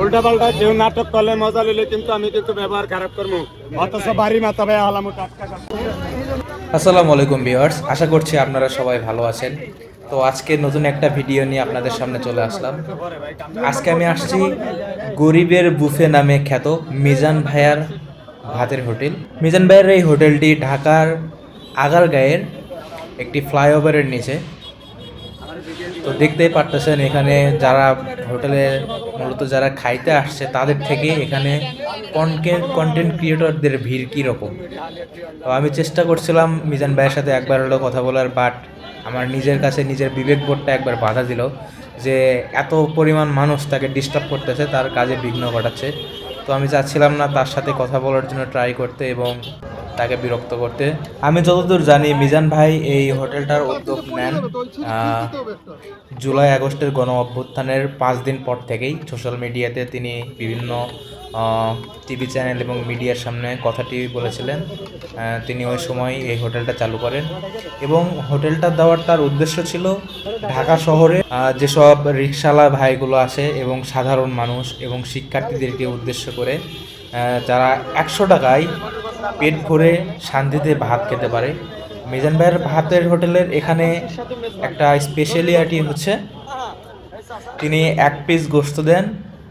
উল্টা পাল্টা কেউ নাটক করলে মজা নিলে কিন্তু আমি কিন্তু ব্যবহার খারাপ করব। অথচ বাড়ি মাথা ভাই হলাম টাটকা আসসালামু আলাইকুম ভিউয়ার্স, আশা করছি আপনারা সবাই ভালো আছেন। তো আজকে নতুন একটা ভিডিও নিয়ে আপনাদের সামনে চলে আসলাম। আজকে আমি আসছি গরিবের বুফে নামে খ্যাত মিজান ভাইয়ার ভাতের হোটেল। মিজান ভাইয়ের এই হোটেলটি ঢাকার আগারগাঁয়ের একটি ফ্লাইওভারের নিচে। তো দেখতেই পারতেছেন এখানে যারা হোটেলে মূলত যারা খাইতে আসছে, তাদের থেকে এখানে কন্টেন্ট কন্টেন্ট ক্রিয়েটরদের ভিড় কীরকম? তো আমি চেষ্টা করছিলাম মিজান ভাইয়ের সাথে একবার হলো কথা বলার বাট আমার নিজের কাছে নিজের বিবেকবোধটা একবার বাধা দিল যে এত পরিমাণ মানুষ তাকে ডিস্টার্ব করতেছে, তার কাজে বিঘ্ন ঘটাচ্ছে। তো আমি চাচ্ছিলাম না তার সাথে কথা বলার জন্য ট্রাই করতে এবং তাকে বিরক্ত করতে। আমি যতদূর জানি মিজান ভাই এই হোটেলটার উদ্যোগ নেন জুলাই আগস্টের গণ অভ্যুত্থানের পাঁচ দিন পর থেকেই সোশ্যাল মিডিয়াতে তিনি বিভিন্ন টিভি চ্যানেল এবং মিডিয়ার সামনে কথাটি বলেছিলেন। তিনি ওই সময় এই হোটেলটা চালু করেন এবং হোটেলটা দেওয়ার তার উদ্দেশ্য ছিল ঢাকা শহরে যেসব রিক্সাওয়ালা ভাইগুলো আসে এবং সাধারণ মানুষ এবং শিক্ষার্থীদেরকে উদ্দেশ্য করে যারা একশো টাকায় পেট ভরে শান্তিতে ভাত খেতে পারে। মিজান ভাইয়ের ভাতের হোটেলের এখানে একটা স্পেশালিটি হচ্ছে, তিনি এক পিস গোস্ত দেন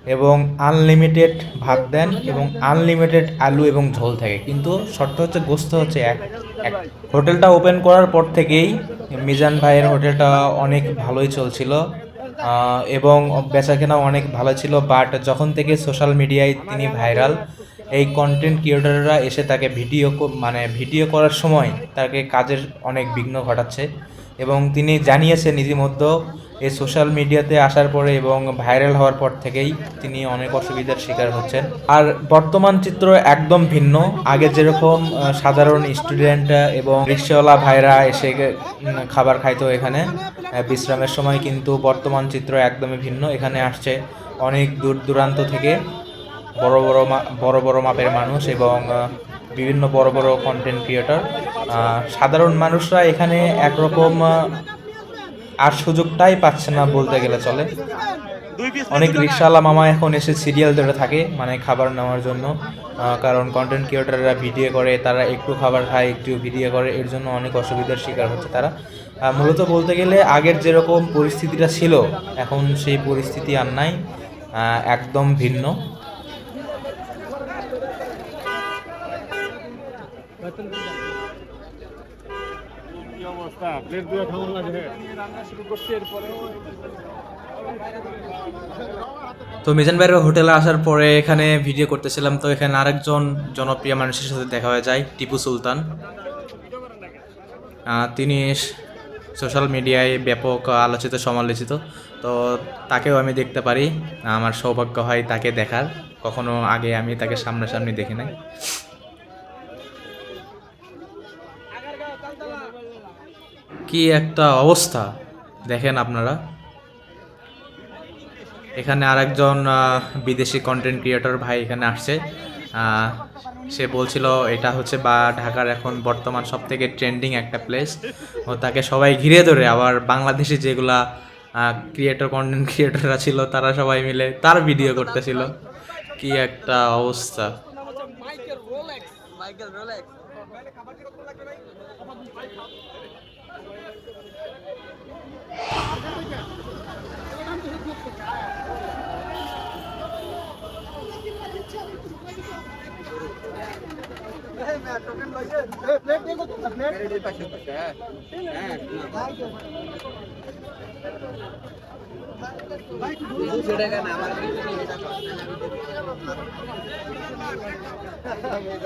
এবং আনলিমিটেড ভাত দেন এবং আনলিমিটেড আলু এবং ঝোল থাকে। কিন্তু শর্ত হচ্ছে, গোস্ত হচ্ছে এক এক। হোটেলটা ওপেন করার পর থেকেই মিজান ভাইয়ের হোটেলটা অনেক ভালোই চলছিল। এবং বেচাকেনাও অনেক ভালো ছিল বাট যখন থেকে সোশ্যাল মিডিয়ায় তিনি ভাইরাল এই কন্টেন্ট ক্রিয়েটাররা এসে তাকে ভিডিও মানে ভিডিও করার সময় তাকে কাজের অনেক বিঘ্ন ঘটাচ্ছে। এবং তিনি জানিয়েছেন ইতিমধ্যে এই সোশ্যাল মিডিয়াতে আসার পরে এবং ভাইরাল হওয়ার পর থেকেই তিনি অনেক অসুবিধার শিকার হচ্ছেন। আর বর্তমান চিত্র একদম ভিন্ন। আগে যেরকম সাধারণ স্টুডেন্ট এবং রিক্সাওয়ালা ভাইরা এসে খাবার খাইতো এখানে বিশ্রামের সময় কিন্তু বর্তমান চিত্র একদমই ভিন্ন। এখানে আসছে অনেক দূর দূরান্ত থেকে বড় বড় বড় বড় মাপের মানুষ এবং বিভিন্ন বড় বড় কন্টেন্ট ক্রিয়েটর সাধারণ মানুষরা এখানে একরকম আর সুযোগটাই পাচ্ছে না বলতে গেলে চলে। অনেক রিক্সাওয়ালা মামা এখন এসে সিরিয়াল ধরে থাকে মানে খাবার নেওয়ার জন্য। কারণ কন্টেন্ট ক্রিয়েটাররা ভিডিও করে তারা একটু খাবার খায় একটু ভিডিও করে এর জন্য অনেক অসুবিধার শিকার হচ্ছে তারা। মূলত বলতে গেলে আগের যেরকম পরিস্থিতিটা ছিল এখন সেই পরিস্থিতি আর নাই একদম ভিন্ন। অবস্থা? প্লেট দিয়ে খাওয়ান লাগে? তো মিজান ভাইয়ের হোটেলে আসার পরে এখানে ভিডিও করতেছিলাম তো এখানে আরেকজন জনপ্রিয় মানুষের সাথে দেখা হয়ে যায় টিপু সুলতান। তিনি সোশ্যাল মিডিয়ায় ব্যাপক আলোচিত সমালোচিত। তো তাকেও আমি দেখতে পারি আমার সৌভাগ্য হয় তাকে দেখার। কখনো আগে আমি তাকে সামনাসামনি দেখি নাই। কি একটা অবস্থা? দেখেন আপনারা। এখানে আরেকজন আহ, বিদেশি কন্টেন্ট ক্রিয়েটর ভাই এখানে আসছে। সে বলছিল এটা হচ্ছে বা ঢাকার এখন বর্তমান সব থেকে ট্রেন্ডিং একটা প্লেস ও তাকে সবাই ঘিরে ধরে আবার বাংলাদেশি যেগুলা ক্রিয়েটর কন্টেন্ট ক্রিয়েটররা ছিল তারা সবাই মিলে তার ভিডিও করতেছিল। কি একটা অবস্থা।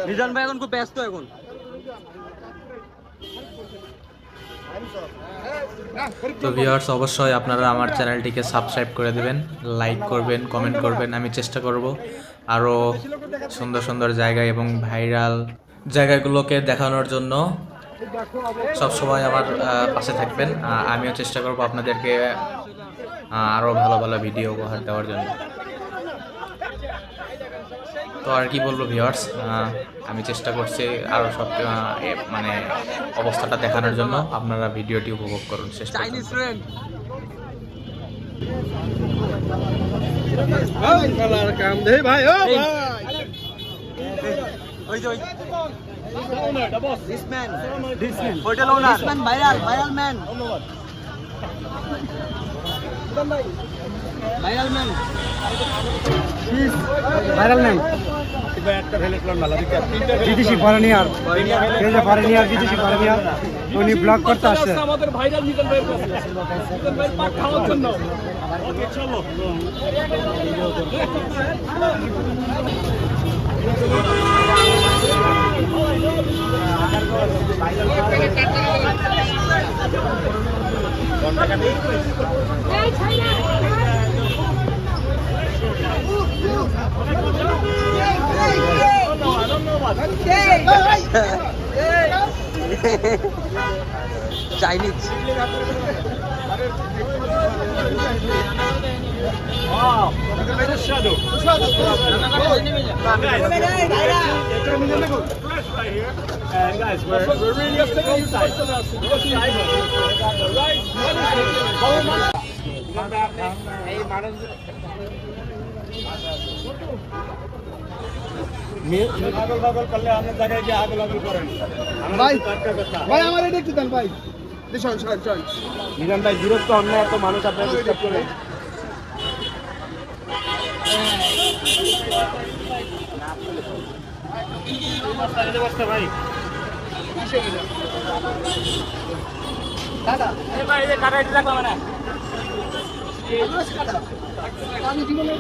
মিজান ভাই এখন খুব ব্যস্ত এখন। তো ভিউয়ার্স অবশ্যই আপনারা আমার চ্যানেলটিকে সাবস্ক্রাইব করে দেবেন লাইক করবেন কমেন্ট করবেন, আমি চেষ্টা করব আরও সুন্দর সুন্দর জায়গা এবং ভাইরাল জায়গাগুলোকে দেখানোর জন্য। সব সময় আমার পাশে থাকবেন আমিও চেষ্টা করব আপনাদেরকে আরও ভালো ভালো ভিডিও উপহার দেওয়ার জন্য। তো আর কি বলব ভিউয়ার্স আমি চেষ্টা করছি আরও সব মানে অবস্থাটা দেখানোর জন্য। আপনারা ভিডিওটি উপভোগ করুন শেষ viral viral man viral man বিদেশি ফরেনিয়ার ফরেনিয়ার বিদেশি ফরেনিয়ার উনি ব্লগ করতে আসছে। আমাদের ভাইরাল মিজান ভাইয়ের কাছে। মিজান ভাইয়ের পাক খাওয়ার জন্য। Chinese guys, we're, we're really upset inside. Right? How আগল বাগল করলে আপনার জায়গায় গিয়ে আগল আগল করেন। ভাই। কথা। ভাই আমার এটা একটু দেন ভাই। মিজান ভাই বিরক্ত এত মানুষ আপনার ডিস্টার্ব করে। আমি জীবনে